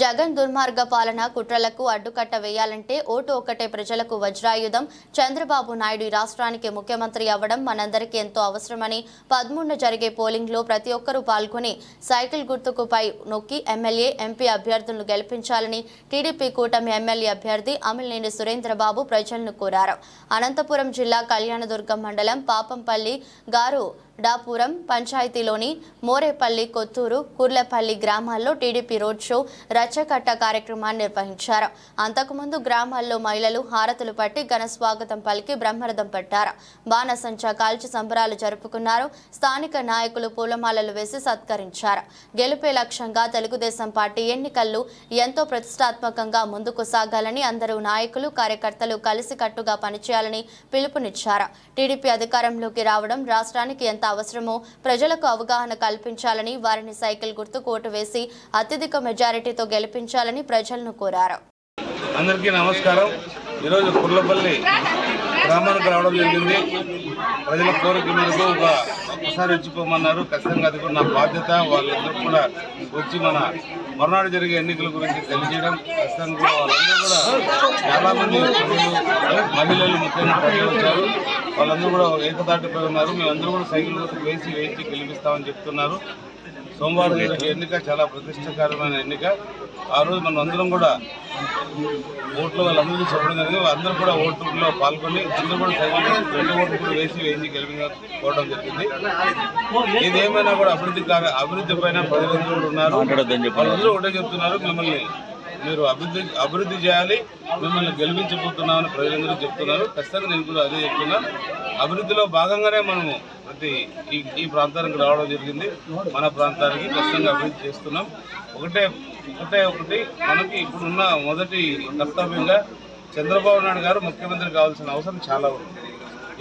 జగన్ దుర్మార్గ పాలన కుట్రలకు అడ్డుకట్ట వేయాలంటే ఓటు ఒక్కటే ప్రజలకు వజ్రాయుధం. చంద్రబాబు నాయుడు ఈ రాష్ట్రానికి ముఖ్యమంత్రి అవ్వడం మనందరికీ ఎంతో అవసరమని పదమూడున జరిగే పోలింగ్లో ప్రతి ఒక్కరూ పాల్గొని సైకిల్ గుర్తుకుపై నొక్కి ఎమ్మెల్యే ఎంపీ అభ్యర్థులను గెలిపించాలని టీడీపీ కూటమి ఎమ్మెల్యే అభ్యర్థి అమిలినేని సురేంద్రబాబు ప్రజలను కోరారు. అనంతపురం జిల్లా కళ్యాణదుర్గం మండలం పాపంపల్లి గారు డాపురం పంచాయతీలోని మోరేపల్లి కొత్తూరు కుర్లపల్లి గ్రామాల్లో టీడీపీ రోడ్ షో రచ్చకట్ట కార్యక్రమాన్ని నిర్వహించారు. అంతకుముందు గ్రామాల్లో మహిళలు హారతులు పట్టి ఘన స్వాగతం పలికి బ్రహ్మరథం పట్టారు. బాణసంచా కాల్చి సంబరాలు జరుపుకున్నారు. స్థానిక నాయకులు పూలమాలలు వేసి సత్కరించారు. గెలుపే లక్ష్యంగా తెలుగుదేశం పార్టీ ఎన్నికల్లో ఎంతో ప్రతిష్టాత్మకంగా ముందుకు సాగాలని అందరూ నాయకులు కార్యకర్తలు కలిసికట్టుగా పనిచేయాలని పిలుపునిచ్చారు. టీడీపీ అధికారంలోకి రావడం రాష్ట్రానికి ఎంత అవసరమో ప్రజలకు అవగాహన కల్పించాలని వారిని సైకిల్ గుర్తు కోటు వేసి అత్యధిక మెజారిటీతో గెలిపించాలని ప్రజలను కోరారు. అందరికీ నమస్కారం. ఈరోజు కుర్లపల్లి గ్రామానికి రావడం జరిగింది. ప్రజల కోరిక మేరకు ఒకసారి వచ్చిపోమన్నారు ఖచ్చితంగా అది కూడా నా బాధ్యత. వాళ్ళందరూ కూడా వచ్చి మన మరునాడు జరిగే ఎన్నికల గురించి తెలియజేయడం. ఖచ్చితంగా కూడా వాళ్ళందరూ కూడా చాలామంది మహిళలు ముఖ్యంగా ప్రజలు వచ్చారు. వాళ్ళందరూ కూడా ఏకతాటిపై ఉన్నారు. మేమందరూ కూడా సైకిల్ గుర్తుకు వేసి వేయించి గెలిపిస్తామని చెప్తున్నారు. సోమవారం ఎన్నిక చాలా ప్రతిష్టాకరమైన ఎన్నిక. ఆ రోజు మనం అందరం కూడా ఓట్లు వాళ్ళందరికీ చెప్పడం జరిగింది. అందరూ కూడా ఓట్లలో పాల్గొని అందరూ కూడా సైకిల్ రెండు ఓట్లు కూడా వేసి వేయించి గెలిపించుకోవడం జరిగింది. ఇది ఏమైనా కూడా అభివృద్ధి అభివృద్ధి పైన ప్రజలందరూ కూడా ఉన్నారు వాళ్ళందరూ ఒకటే చెప్తున్నారు. మిమ్మల్ని మీరు అభివృద్ధి అభివృద్ధి చేయాలి. మిమ్మల్ని గెలిపించబోతున్నామని ప్రజలందరూ చెప్తున్నారు. ఖచ్చితంగా నేను కూడా అదే చెప్తున్నాను అభివృద్ధిలో భాగంగానే మనము ప్రతి ఈ ఈ ప్రాంతానికి రావడం జరిగింది. మన ప్రాంతానికి ఖచ్చితంగా అభివృద్ధి చేస్తున్నాం. ఒకటే ఒకటే ఒకటి మనకి ఇప్పుడున్న మొదటి కర్తవ్యంగా చంద్రబాబు నాయుడు గారు ముఖ్యమంత్రి కావాల్సిన అవసరం చాలా ఉంది.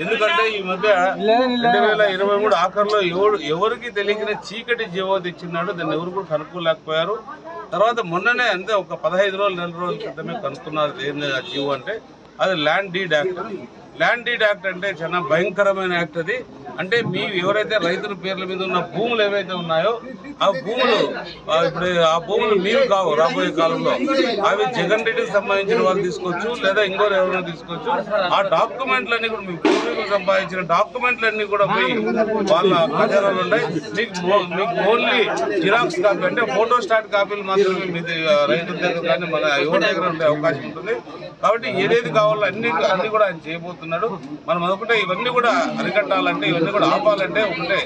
ఎందుకంటే ఈ మధ్య రెండు వేల ఇరవై మూడు ఆఖరిలో ఎవరు ఎవరికి తెలియని చీకటి జీవో తెచ్చినాడు దాన్ని ఎవరు కూడా కనుక్కోలేకపోయారు. తర్వాత మొన్ననే అంతే ఒక పదహైదు రోజులు నెల రోజుల క్రితమే కనుక్కున్నారు ఏంది ఆ జీవో అంటే. అది land deed act. Land deed act అంటే చాలా భయంకరమైన యాక్ట్ అది. అంటే మీ ఎవరైతే రైతుల పేర్ల మీద ఉన్న భూములు ఏవైతే ఉన్నాయో ఆ భూములు ఇప్పుడు ఆ భూములు మీరు కావు రాబోయే కాలంలో. అవి జగన్ రెడ్డికి సంబంధించిన వాళ్ళు తీసుకోవచ్చు లేదా ఇంకోరు ఎవరైనా తీసుకోవచ్చు. ఆ డాక్యుమెంట్లన్నీ కూడా మీ పూర్వీకులు సంపాదించిన డాక్యుమెంట్లన్నీ కూడా పోయి వాళ్ళ ఆధారాలు ఉన్నాయి. మీకు మీకు ఓన్లీ జిరాక్స్ కాపీ అంటే ఫోటో స్టాట్ కాపీలు మాత్రమే మీ రైతుల దగ్గర కానీ మన ఎవరి దగ్గర ఉండే అవకాశం ఉంటుంది. కాబట్టి ఏదేది కావాలో అన్ని అన్ని కూడా ఆయన చేయబోతున్నాడు. మనం అనుకుంటే ఇవన్నీ కూడా అరికట్టాలంటే ఇవన్నీ కూడా ఆపాలంటే ఒకటే.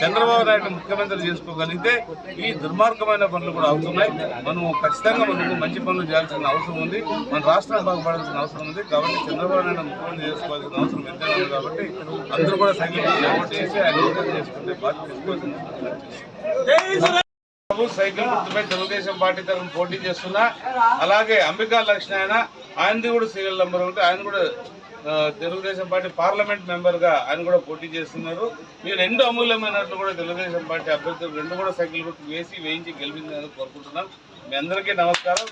చంద్రబాబు నాయుడు ముఖ్యమంత్రి చేసుకోగలిగితే ఈ దుర్మార్గమైన పనులు కూడా అవుతున్నాయి. మనం ఖచ్చితంగా మనకు మంచి పనులు చేయాల్సిన అవసరం ఉంది. మన రాష్ట్రం బాగుపడాల్సిన అవసరం ఉంది. కాబట్టి చంద్రబాబు నాయుడు ముఖ్యమంత్రి చేసుకోవాల్సిన అవసరం ఎంతైనా ఉంది కాబట్టి అందరూ కూడా సైకిల్ చేసి ఆయన చేసుకుంటే బాధ్యత తీసుకోవాల్సింది సైకిల్ గుర్తుపై తెలుగుదేశం పార్టీ తరఫున పోటీ చేస్తున్నా. అలాగే అంబికా లక్ష్మణ ఆయనది కూడా సీరియల్ నెంబర్ ఒకటి ఆయన కూడా తెలుగుదేశం పార్టీ పార్లమెంట్ మెంబర్గా ఆయన కూడా పోటీ చేస్తున్నారు. మీరు రెండు అమూల్యమైనట్లు కూడా తెలుగుదేశం పార్టీ అభ్యర్థులు రెండు కూడా సైకిల్ గుర్తు వేసి వేయించి గెలిపించాలని కోరుకుంటున్నాం. మీ అందరికీ నమస్కారం.